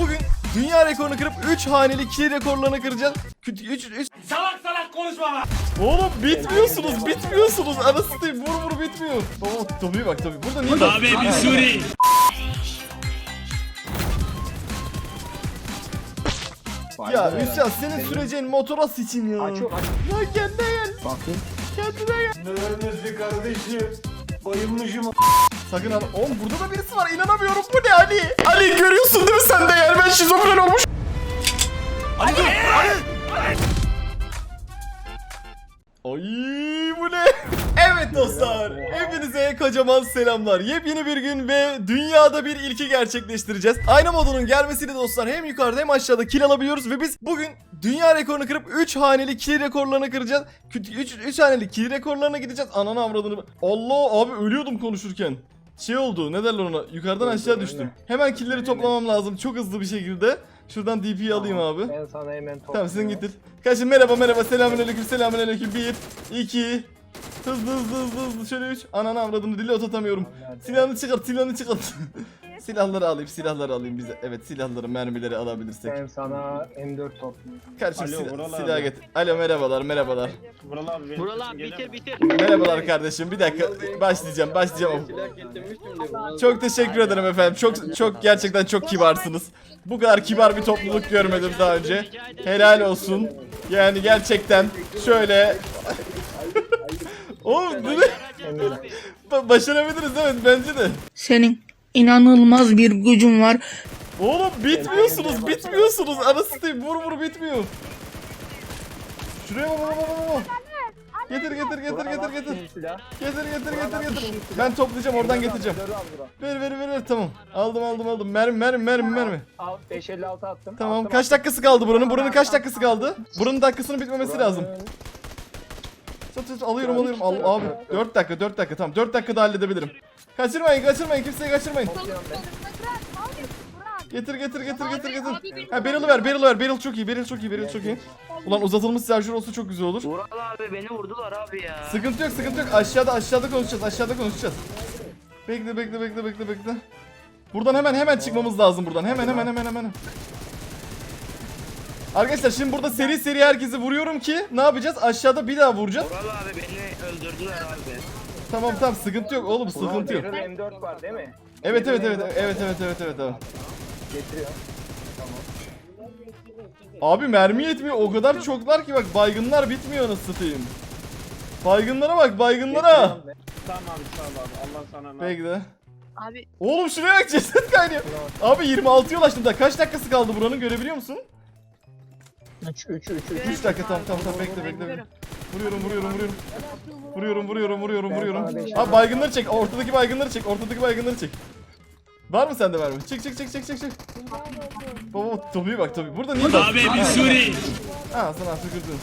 Bugün dünya rekorunu kırıp 3 haneli kill rekorlarını kıracağız. 3 3 Salak salak konuşma lan. Oğlum bitmiyorsunuz, bitmiyorsunuz. Anasını satayım vur vur bitmiyor. Baba tabii bak tabii. Burada niye? Abi bir Suri. Ya Hüsyan senin süreceğin motora sıçayım ya. Aç aç. Ya kendine gel. Bakayım. Kendine gel. Neredesin kardeşim? Bayılmışım. Sakın al. Oğlum burada da birisi var. İnanamıyorum. Bu ne Ali? Ali görüyorsun değil mi sen de yani ben şizofren olmuş. Ali dur. Ali. Ay bu ne? Evet dostlar, hepinize kocaman selamlar. Yepyeni bir gün ve dünyada bir ilki gerçekleştireceğiz. Aynı modunun gelmesiyle dostlar hem yukarıda hem aşağıda kill alabiliyoruz ve biz bugün dünya rekorunu kırıp 3 haneli kill rekorlarını kıracağız. 3 3 haneli kill rekorlarına gideceğiz. Ananı avradını. Allah abi ölüyordum konuşurken. Şey oldu ne derler ona yukarıdan aşağı düştüm. Hemen killleri toplamam lazım çok hızlı bir şekilde. Şuradan DP'yi alayım abi. Ben sana hemen top. Tamam sen getir. Kaçın merhaba merhaba selamünaleyküm selamünaleyküm 1 2 Hızlı hızlı hızlı hızlı şöyle 3 Ananı avradını dili otatamıyorum. Silahını çıkart silahını çıkart. silahları alayım silahları alayım bize. Evet silahları mermileri alabilirsek. Ben sana M4 top. Kardeşim Alo, silah, Vural silah abi. getir. Alo merhabalar merhabalar. Vural abi benim Vural sesim abi geliyor bitir mu? bitir. Merhabalar kardeşim bir dakika başlayacağım başlayacağım. Silah getirmiştim de bunu. Çok teşekkür ederim efendim. Çok çok gerçekten çok kibarsınız. Bu kadar kibar bir topluluk görmedim daha önce. Helal olsun. Yani gerçekten şöyle Oğlum bunu Ba- başarabiliriz evet bence de. Senin inanılmaz bir gücün var. Oğlum bitmiyorsunuz, bitmiyorsunuz. Anasını satayım vur vur bitmiyor. Şuraya bak bak bak bak. Getir getir getir getir getir. Getir getir getir getir. Ben toplayacağım oradan getireceğim. Ver ver ver ver tamam. Aldım aldım aldım. Mermi mermi mermi mermi. Al 556 attım. Tamam kaç dakikası kaldı buranın? Buranın kaç dakikası kaldı? Buranın dakikasının bitmemesi lazım. Tut tut alıyorum alıyorum. Al, abi 4 dakika 4 dakika tamam 4 dakikada halledebilirim. Kaçırmayın kaçırmayın kimseyi kaçırmayın. Getir getir getir getir getir. Ha barrel'ı ver barrel'ı ver. Barrel çok iyi barrel çok iyi barrel çok iyi. Ulan uzatılmış serjör olsa çok güzel olur. Vural abi beni vurdular abi ya. Sıkıntı yok sıkıntı yok. Aşağıda aşağıda konuşacağız aşağıda konuşacağız. Bekle bekle bekle bekle bekle. Buradan hemen hemen çıkmamız lazım buradan. Hemen hemen hemen hemen. Arkadaşlar şimdi burada seri seri herkesi vuruyorum ki ne yapacağız? Aşağıda bir daha vuracağız. Vural abi beni öldürdüler abi. Tamam tamam sıkıntı yok oğlum sıkıntı yok. Barrel M4 var değil mi? Evet evet evet evet evet evet evet abi. Getiriyor. Abi mermi yetmiyor o kadar çoklar ki bak baygınlar bitmiyor nasıl satayım. Baygınlara bak baygınlara. Tamam abi sağ ol abi. Allah sana ne Bekle. Abi Oğlum şuraya bak ceset kaynıyor. Abi 26'ya ulaştım da kaç dakikası kaldı buranın görebiliyor musun? 3 3 3 3 dakika tamam tamam tamam bekle bekle. bekle. Vuruyorum vuruyorum vuruyorum. Vuruyorum vuruyorum vuruyorum vuruyorum. Abi baygınları çek ortadaki baygınları çek ortadaki baygınları çek. Var mı sende mermi? Çek çek çek çek çek çek. Baba tabii bak tabii. Burada niye? Abi bir Suri. Ha sana tükürdün.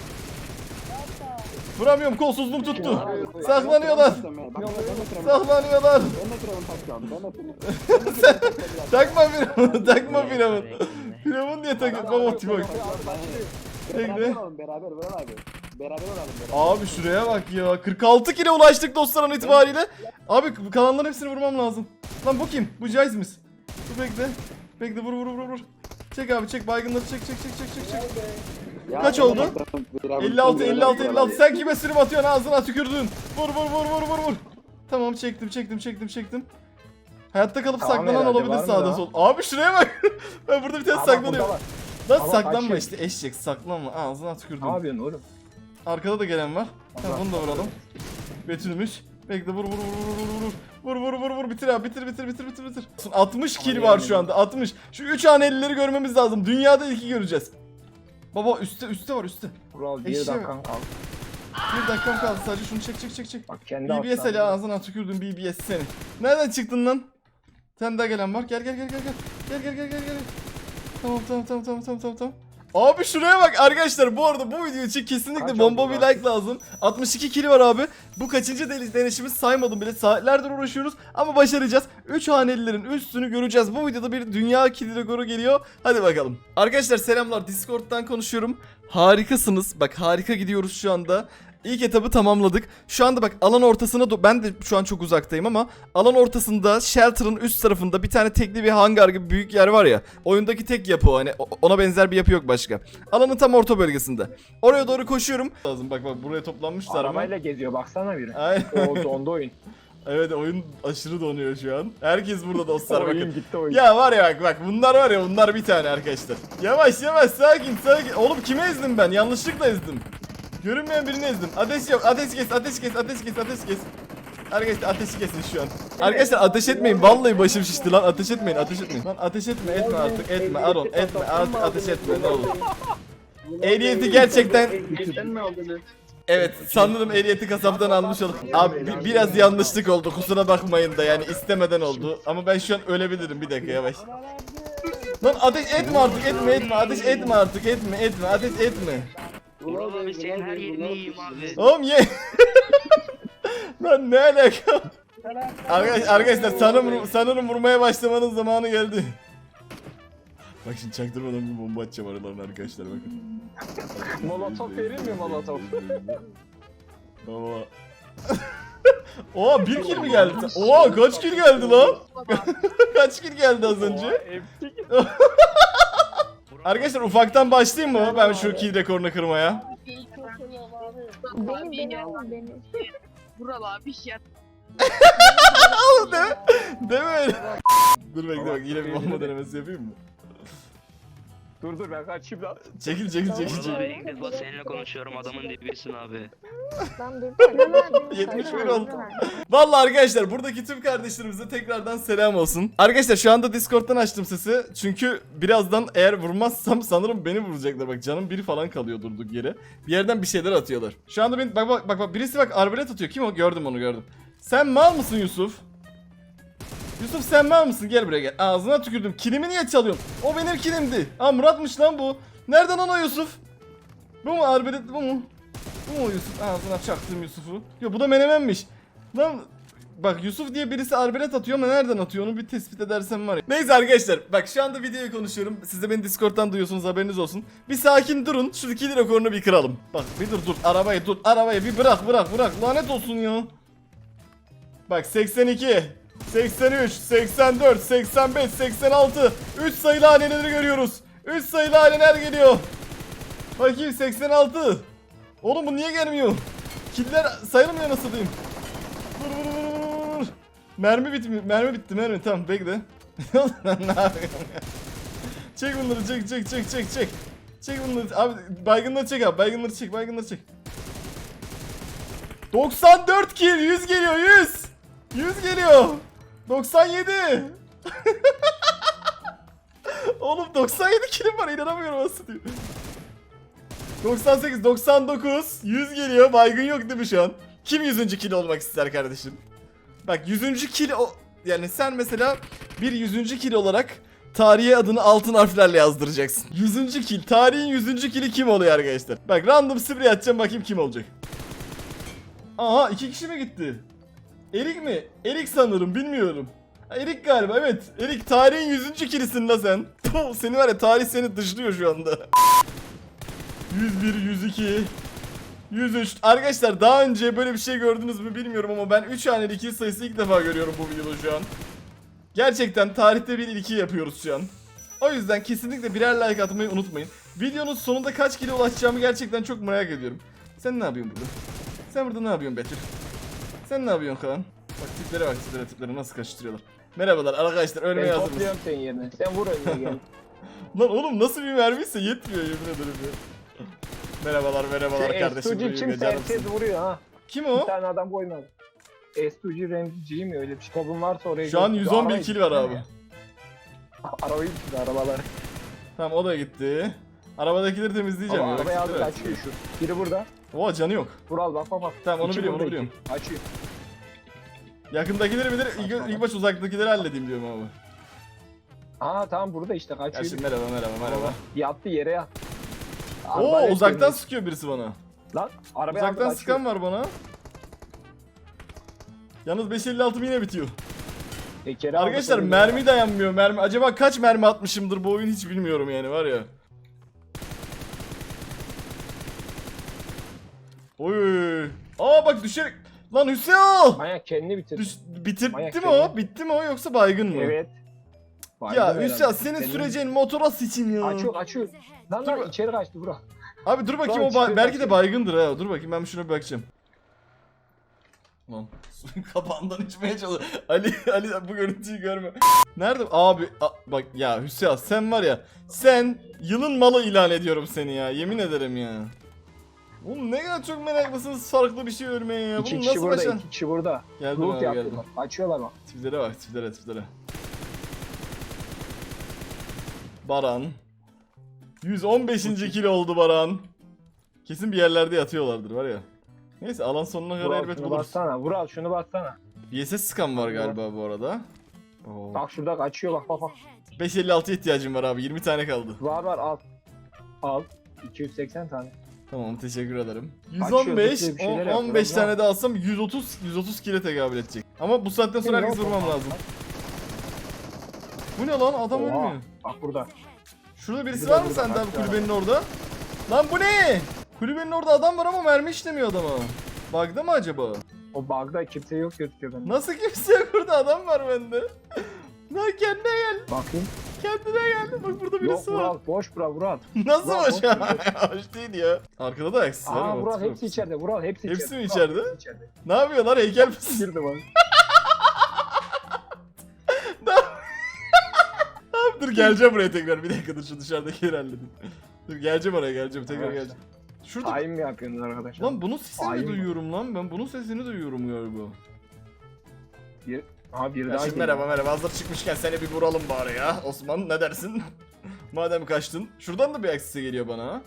Vuramıyorum kolsuzluğum tuttu. Saklanıyorlar. Saklanıyorlar. Takma firavunu, takma firavun. Firavun diye tak. Baba tipe bak. Bekle. Beraber Vural abi. Beraber olalım. Abi şuraya bak ya. 46 kilo ulaştık dostlar an itibariyle. Abi kalanların hepsini vurmam lazım. Lan bu kim? Bu Jaiz'imiz. Dur bekle. Bekle vur vur vur vur. Çek abi çek baygınları çek çek çek çek çek çek. Kaç oldu? 56 56 56. Sen kime sürüm atıyorsun ağzına tükürdün. Vur vur vur vur vur vur. Tamam çektim çektim çektim çektim. Hayatta kalıp Tamam saklanan herhalde, olabilir mı sağda daha? sol. Abi şuraya bak. ben burada bir tane Ama saklanıyorum. var. Lan Ama saklanma açık. işte eşek saklanma ağzına tükürdüm. Ne yapıyorsun oğlum? Arkada da gelen var. Tamam bunu da vuralım. Betülmüş. Bekle vur vur vur vur vur vur. Vur vur vur vur bitir abi bitir bitir bitir bitir bitir. 60 kill var şu anda 60. Şu 3 hanelileri görmemiz lazım. Dünyada ilki göreceğiz. Baba üstte üstte var üstte. Vural 1 Eşeğe dakikan kaldı. Bir dakikam kaldı sadece şunu çek çek çek çek. Bak kendi BBS altından. hele ağzına tükürdüm BBS seni. Nereden çıktın lan? Sen daha gelen var. Gel gel gel gel gel. Gel gel gel gel gel. Tamam tamam tamam tamam tamam tamam tamam. Abi şuraya bak arkadaşlar bu arada bu video için kesinlikle Kaç bomba bir like lazım. 62 kili var abi. Bu kaçıncı denişimiz saymadım bile. Saatlerdir uğraşıyoruz ama başaracağız. 3 hanelilerin üstünü göreceğiz. Bu videoda bir dünya kili rekoru geliyor. Hadi bakalım. Arkadaşlar selamlar. Discord'dan konuşuyorum. Harikasınız. Bak harika gidiyoruz şu anda. İlk etabı tamamladık. Şu anda bak alan ortasına ben de şu an çok uzaktayım ama alan ortasında shelter'ın üst tarafında bir tane tekli bir hangar gibi büyük yer var ya. Oyundaki tek yapı o hani ona benzer bir yapı yok başka. Alanın tam orta bölgesinde. Oraya doğru koşuyorum. Lazım bak bak buraya toplanmışlar ama. Arabayla geziyor baksana biri. O dondu oyun. Evet oyun aşırı donuyor şu an. Herkes burada dostlar bakın. oyun gitti oyun. Ya var ya bak bak bunlar var ya bunlar bir tane arkadaşlar. Yavaş yavaş sakin sakin. Oğlum kime ezdim ben? Yanlışlıkla ezdim. Görünmeyen birini ezdim. Ateş yok. Ateş kes, ateş kes, ateş kes, ateş kes. Arkadaşlar ateşi kesin şu an. Arkadaşlar ateş etmeyin. Vallahi başım şişti lan. Ateş etmeyin, ateş etmeyin. Lan ateş etme, etme artık. Etme Aron, etme. Artık ateş etme ne olur. Ehliyeti gerçekten? Evet sanırım ehliyeti kasaptan almış olduk. Abi bi- biraz yanlışlık oldu kusura bakmayın da yani istemeden oldu. Ama ben şu an ölebilirim bir dakika yavaş. Lan ateş etme artık etme etme ateş etme artık etme etme ateş etme. Vural abi senin her yerini yiyeyim abi. Oğlum ye. Lan ne alaka? Arkadaş, arkadaşlar sanırım, sanırım vurmaya başlamanın zamanı geldi. Bak şimdi çaktırmadan bir bomba atacağım aralarına arkadaşlar bakın. Molotof verir mi molotof? Baba. Oha bir kill mi geldi? Oha kaç kill geldi lan? kaç kill geldi az önce? Arkadaşlar ufaktan başlayayım mı? Ben şu kill rekorunu kırmaya. Benim benim benim. Vural abi ya. Oğlum deme. Deme öyle. Dur bekle bak yine bir bomba denemesi yapayım mı? Dur dur ben kaçayım lan. Çekil çekil çekil Vural çekil. ilk defa seninle konuşuyorum adamın dibisin abi. 71 oldu. Vallahi arkadaşlar buradaki tüm kardeşlerimize tekrardan selam olsun. Arkadaşlar şu anda Discord'dan açtım sesi. Çünkü birazdan eğer vurmazsam sanırım beni vuracaklar. Bak canım biri falan kalıyor durduk yere. Bir yerden bir şeyler atıyorlar. Şu anda beni bak bak bak, bak birisi bak arbelet atıyor. Kim o? Gördüm onu gördüm. Sen mal mısın Yusuf? Yusuf sen mal mısın? Gel buraya gel. Ağzına tükürdüm. Kilimi niye çalıyorsun? O benim kilimdi. Aa Murat'mış lan bu. Nereden lan o Yusuf? Bu mu arbelet bu mu? Bu mu Yusuf? Ağzına çaktım Yusuf'u. Yo bu da menemenmiş. Lan bak Yusuf diye birisi arbelet atıyor ama nereden atıyor onu bir tespit edersem var ya. Neyse arkadaşlar bak şu anda videoyu konuşuyorum. Siz de beni Discord'dan duyuyorsunuz haberiniz olsun. Bir sakin durun şu ikili rekorunu bir kıralım. Bak bir dur dur arabayı dur arabayı bir bırak bırak bırak lanet olsun ya. Bak 82 83 84 85 86 3 sayılı haneleri görüyoruz. 3 sayılı haneler geliyor. Bakayım 86. Oğlum bu niye gelmiyor? Killer sayılmıyor nasıl diyeyim? Vur vur vur vur. Mermi bitti mermi bitti mermi tamam bekle. Ne? Çek bunları çek çek çek çek çek. Çek bunları abi baygınları çek abi baygınları çek baygınları çek. 94 kill 100 geliyor 100. 100 geliyor. 97. Oğlum 97 killim var inanamıyorum nasıl diyeyim. 98, 99, 100 geliyor. Baygın yok değil mi şu an? Kim 100. kill olmak ister kardeşim? Bak 100. kill o... Yani sen mesela bir 100. kill olarak tarihe adını altın harflerle yazdıracaksın. 100. kill. Tarihin 100. kill'i kim oluyor arkadaşlar? Bak random sprey atacağım bakayım kim olacak. Aha iki kişi mi gitti? Erik mi? Erik sanırım bilmiyorum. Erik galiba evet. Erik tarihin 100. kill'isin la sen. Seni var ya tarih seni dışlıyor şu anda. 101, 102, 103. Arkadaşlar daha önce böyle bir şey gördünüz mü bilmiyorum ama ben 3 haneli kill sayısı ilk defa görüyorum bu videoda şu an. Gerçekten tarihte bir ilki yapıyoruz şu an. O yüzden kesinlikle birer like atmayı unutmayın. Videonun sonunda kaç kilo ulaşacağımı gerçekten çok merak ediyorum. Sen ne yapıyorsun burada? Sen burada ne yapıyorsun Betül? Sen ne yapıyorsun Kaan? Bak tiplere bak tiplere tiplere nasıl kaçtırıyorlar. Merhabalar arkadaşlar ölmeye Ben hazır mısın? topluyorum senin yerine. Sen vur önüne gel. Lan oğlum nasıl bir mermiyse yetmiyor yemin ederim ya. Merhabalar merhabalar Şey, kardeşim. S2G buyurun, kimse canımsın. herkes vuruyor ha. Kim Bir o? tane adam koymadı. S2G Ramsey mi öyle bir şey? Kabın varsa oraya Şu an gel. 111 Arabayı kill var abi. düşürdüm ya. Arabayı düşürdü arabaları. Tamam o da gitti. Arabadakileri temizleyeceğim Ama ya. arabayı bak, aldı tiplere. kaçıyor şu. Biri burada. Oha canı yok. Vural bak bak. Tamam, onu İki biliyorum, burada, onu biliyorum. iki. Açıyor. Yakındakileri bilir. İlk, ilk baş uzaktakileri halledeyim diyorum abi. Aa tamam burada işte Ya kaçıyor. şimdi merhaba merhaba merhaba. Yattı yere yat. Oo Arbalet uzaktan dönüyor. sıkıyor birisi bana. Lan arabaya aldı Uzaktan kaçıyor. sıkan var bana. Yalnız 556 yine bitiyor. Tekeri aldı Arkadaşlar sonra mermi dayanmıyor mermi. Acaba kaç mermi atmışımdır bu oyun hiç bilmiyorum yani var ya. Oy. Aa bak düşerek. Lan Hüseyin. Manyak kendini bitirdi. Düş, bitirdi Manyak mi kendini. o? Bitti mi o yoksa baygın mı? Evet. Ya Hüseyin herhalde. senin Kendini- süreceğin motora sıçayım ya. Açıyor açıyor. Lan Dur lan bak- içeri kaçtı bura. Abi dur bakayım Lan o ba- çıkıyor, belki de kaçıyor. baygındır ha. Dur bakayım ben şuna bir bakacağım. Lan suyun kapağından içmeye çalış. Ali Ali bu görüntüyü görme. Nerede abi a- bak ya Hüseyin sen var ya sen yılın malı ilan ediyorum seni ya yemin ederim ya. Oğlum ne kadar çok meraklısınız farklı bir şey örmeye ya. İki Bunu kişi nasıl burada, başar? iki kişi burada. Geldim Loot abi geldim. yaptılar. Açıyorlar bak. Tiplere bak tiplere tiplere. Baran. 115. kilo oldu Baran. Kesin bir yerlerde yatıyorlardır var ya. Neyse alan sonuna kadar Vural elbet şunu buluruz. bassana. Vural şunu bassana. VSS scan var galiba bu arada. Oo. Bak şurada kaçıyor bak bak bak. 556 ihtiyacım var abi 20 tane kaldı. Var var al. Al. 280 tane. Tamam teşekkür ederim. Açıyor, 115, zıplıyor, bir şeyler on- 15 yapıyor, tane de alsam 130 130 kilo tekabül edecek. Ama bu saatten sonra herkes vurmam bak, lazım. bak. Bu ne lan adam Oha. ölmüyor. Bak burada. Şurada birisi Burada, var mı burada, sende bak, abi var. kulübenin orada? Lan bu ne? Kulübenin orada adam var ama mermi işlemiyor adama. Bug'da mı acaba? O bug'da kimse yok gözüküyor bende. Nasıl kimse yok burada adam var bende. Lan kendine gel, Bakayım. Kendine gel. Bak burada Yok birisi var. Vural boş bura Vural. Nasıl Vural, boş boş. Hoş değil ya. Arkada da ayaksız var Aa ama hepsi içeride. Vural hepsi, Hepsi içeride. mi Vural, içeride? hepsi içeride. Ne yapıyorlar heykel misin? Girdi bak. Dur geleceğim buraya tekrar. Bir dakika dur şu dışarıdaki yeri halledeyim. Dur geleceğim oraya geleceğim tekrar Evet. geleceğim. Şurada Hain mi yapıyorsunuz arkadaşlar? Lan bunun sesini Hain mi duyuyorum lan? Ben bunun sesini duyuyorum galiba. Aha biri Ya daha şimdi geliyor. merhaba merhaba hazır çıkmışken seni bir vuralım bari ya. Osman ne dersin? Madem kaçtın. Şuradan da bir aksisi geliyor bana ha.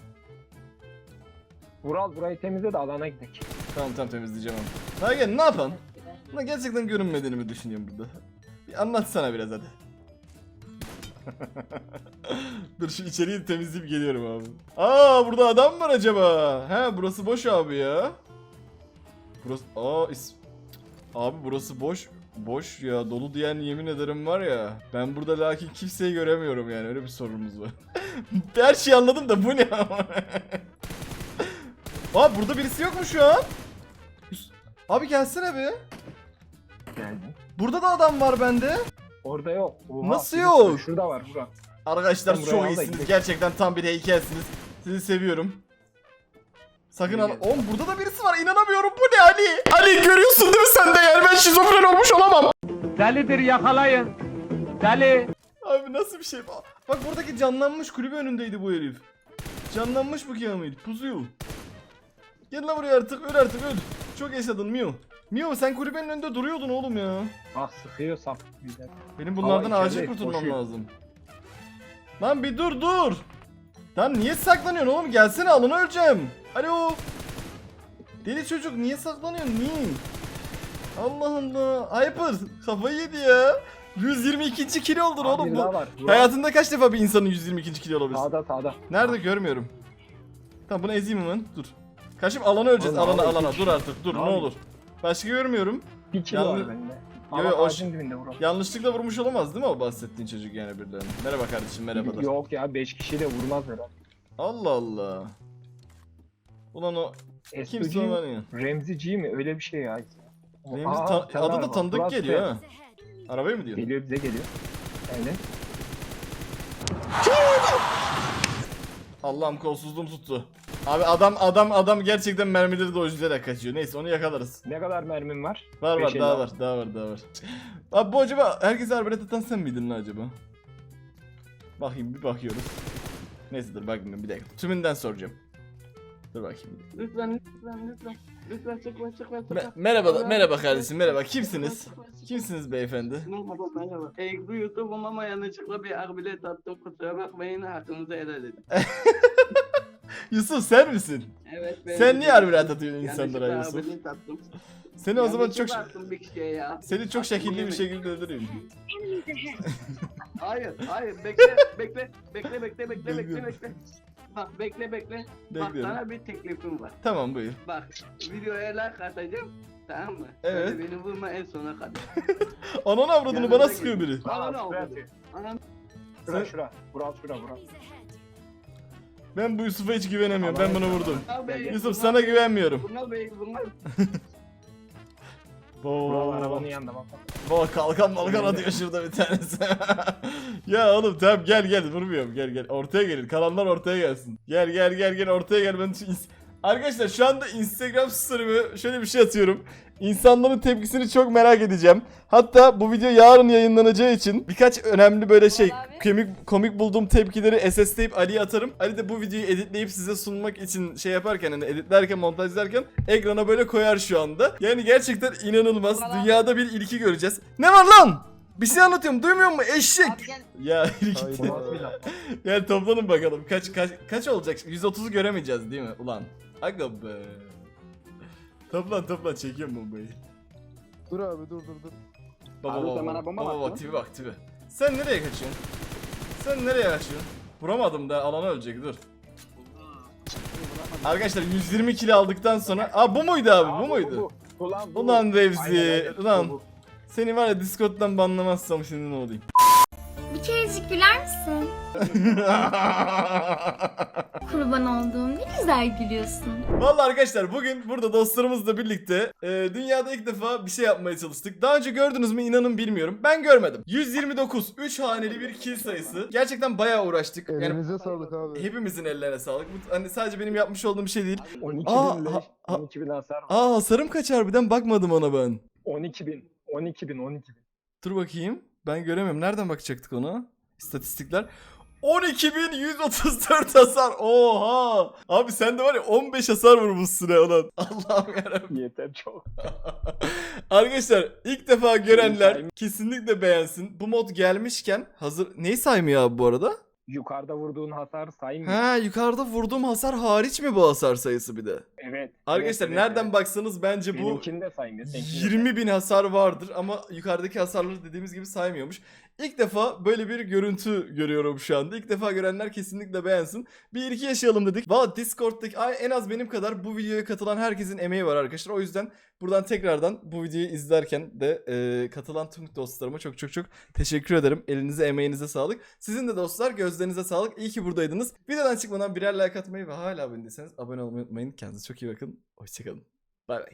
Vural burayı temizle de alana gidelim. Tamam tamam temizleyeceğim onu. Ha gel ne yapan? Buna gerçekten görünmediğini mi düşünüyorum burada? Bir anlatsana biraz hadi. Dur şu içeriği temizleyip geliyorum abi. Aa burada adam var acaba? He burası boş abi ya. Burası aa is Abi burası boş. Boş ya dolu diyen yemin ederim var ya. Ben burada lakin kimseyi göremiyorum yani öyle bir sorunumuz var. Her şeyi anladım da bu ne ama. Aa burada birisi yok mu şu an? Abi gelsene be. Geldim. Burada da adam var bende. Orada yok. Oha, Nasıl yok? Şurada var Vural. Arkadaşlar buraya çok al da iyisiniz. gidelim. Gerçekten tam bir heykelsiniz. Sizi seviyorum. Sakın al. Oğlum burada da birisi var. İnanamıyorum. Bu ne Ali? Ali görüyorsun değil mi sen de yani ben şizofren olmuş olamam. Delidir yakalayın. Deli. Abi nasıl bir şey? Bak, bak buradaki canlanmış kulübe önündeydi bu herif. Canlanmış bu Kamil. Pusuyor. Gel lan buraya artık. Öl artık öl. Çok yaşadın Mio. Mio sen kulübenin önünde duruyordun oğlum ya. Ah sıkıyor sap. Güzel. Benim bunlardan Aa, acil kurtulmam koşuyor. lazım. Lan bir dur dur. Lan niye saklanıyorsun oğlum? Gelsene alını öleceğim. Alo. Deli çocuk niye saklanıyorsun? Niye? Allah Allah. Hyper kafayı yedi ya. 122. kilo oldun oğlum bu. var. Hayatında kaç defa bir insanın 122. kilo olabilir? Sağda sağda. Nerede görmüyorum. Tamam bunu ezeyim hemen. Dur. Kaçıp alana öleceğiz. Oğlum, Alana alana. Dur artık. Dur ne Abi. olur. Başka görmüyorum. Bir kilo Yalnız- var bende. Ama yo, ağacın dibinde Vural. Yanlışlıkla vurmuş olamaz değil mi o bahsettiğin çocuk yani birilerini? Merhaba kardeşim merhabalar. Yok ya 5 kişi de vurmaz herhalde. Allah Allah. Ulan o kimse olan ya. Remzi G mi? Öyle bir şey ya. Remzi Aa, ta- adı da tanıdık Vural geliyor ha. Arabayı mı diyorsun? Geliyor bize geliyor. Evet. Allah'ım kolsuzluğum tuttu. Abi adam adam adam gerçekten mermileri dojlayarak kaçıyor. Neyse onu yakalarız. Ne kadar mermin var? Var var Beş daha elli var daha var daha var. Abi bu acaba herkese arbelet atan sen miydin lan acaba? Bakayım bir bakıyoruz. Neyse dur bakayım bir dakika. Tümünden soracağım. Dur bakayım. Lütfen lütfen lütfen. Lütfen çıkma çıkma çıkma. Me- merhaba merhaba kardeşim merhaba. Kimsiniz? Kimsiniz beyefendi? Merhaba merhaba. E, bu YouTube'um ama yanlışlıkla bir arbilet attım kusura bakmayın hakkınızı helal edin. Yusuf sen misin? Evet ben Sen niye arbelet atıyorsun insanlara Yusuf? arbilet attım. Seni o zaman çok attım bir kişiye ya. seni çok şekilli bir şekilde öldüreyim. Hayır hayır bekle bekle bekle bekle bekle bekle bekle. Bak bekle bekle. Bak Bekliyorum. sana bir teklifim var. Tamam buyur. Bak videoya like atacağım. Tamam mı? Evet. Böyle beni vurma en sona kadar. Ananı avradını Yanına bana sıkıyor biri. Bana ne oldu? Anam Şura şura. Vural şura Vural. Ben bu Yusuf'a hiç güvenemiyorum. Ben bunu vurdum. Yusuf sana güvenmiyorum. Bunlar bey bunlar. Oo. arabanın yanında bak. Baba kalkan malkan atıyor şurada bir tanesi. ya oğlum tamam gel gel vurmuyorum gel gel ortaya gelin kalanlar ortaya gelsin. Gel gel gel gel ortaya gel ben Arkadaşlar şu anda Instagram story'ime şöyle bir şey atıyorum. İnsanların tepkisini çok merak edeceğim. Hatta bu video yarın yayınlanacağı için birkaç önemli böyle şey komik komik bulduğum tepkileri SS'leyip Ali'ye atarım. Ali de bu videoyu editleyip size sunmak için şey yaparken hani editlerken montajlarken ekrana böyle koyar şu anda. Yani gerçekten inanılmaz. Dünyada bir ilki göreceğiz. Ne var lan? Bir şey anlatıyorum. Duymuyor musun? Eşek. Ya laf? yani toplanın bakalım. Kaç kaç kaç olacak? 130'u göremeyeceğiz değil mi? Ulan. Aga be. Toplan toplan çekiyorum bombayı. Dur abi dur dur dur. Baba Abi baba sen baba, bana bomba baba mı bak attın? tipi bak tipi. Sen nereye kaçıyorsun? Sen nereye kaçıyorsun? Vuramadım da alana ölecek dur. Arkadaşlar 120 kilo aldıktan sonra Aa bu muydu abi bu muydu? Bu, Ulan bu. Ulan Aynen, Revzi aynen. ulan Bu, bu. seni var ya Discord'dan banlamazsam şimdi ne olayım? Kerecik güler misin? Kurban olduğum ne güzel gülüyorsun. Vallahi arkadaşlar bugün burada dostlarımızla birlikte e, dünyada ilk defa bir şey yapmaya çalıştık. Daha önce gördünüz mü inanın bilmiyorum. Ben görmedim. 129 3 haneli bir kill sayısı. Gerçekten bayağı uğraştık. Yani Elinize sağlık abi. hepimizin ellerine sağlık. Bu hani sadece benim yapmış olduğum bir şey değil. 12 Aa, bin ha- leş. ha- 12 bin hasar var. Aa hasarım kaç harbiden bakmadım ona ben. 12 bin. 12 bin 12 bin. Dur bakayım. Ben göremiyorum. Nereden bakacaktık ona? İstatistikler. 12.134 hasar. Oha. Abi sen de var ya 15 hasar vurmuşsun ya ulan. Allah'ım yarabbim. Yeter çok. Arkadaşlar ilk defa görenler kesinlikle beğensin. Bu mod gelmişken hazır... Neyi saymıyor abi bu arada? Yukarıda vurduğun hasar saymıyor. Ha yukarıda vurduğum hasar hariç mi bu hasar sayısı bir de? Evet. Arkadaşlar evet, nereden evet. baksanız bence bu Benimkini de saymıyor. seninkini de 20 bin hasar vardır ama yukarıdaki hasarları dediğimiz gibi saymıyormuş. İlk defa böyle bir görüntü görüyorum şu anda. İlk defa görenler kesinlikle beğensin. Bir iki yaşayalım dedik. Valla Discord'daki en az benim kadar bu videoya katılan herkesin emeği var arkadaşlar. O yüzden buradan tekrardan bu videoyu izlerken de e, katılan tüm dostlarıma çok çok çok teşekkür ederim. Elinize emeğinize sağlık. Sizin de dostlar gözlerinize sağlık. İyi ki buradaydınız. Videodan çıkmadan birer like atmayı ve hala abone değilseniz abone olmayı unutmayın. Kendinize çok iyi bakın. Hoşçakalın. Bay bay.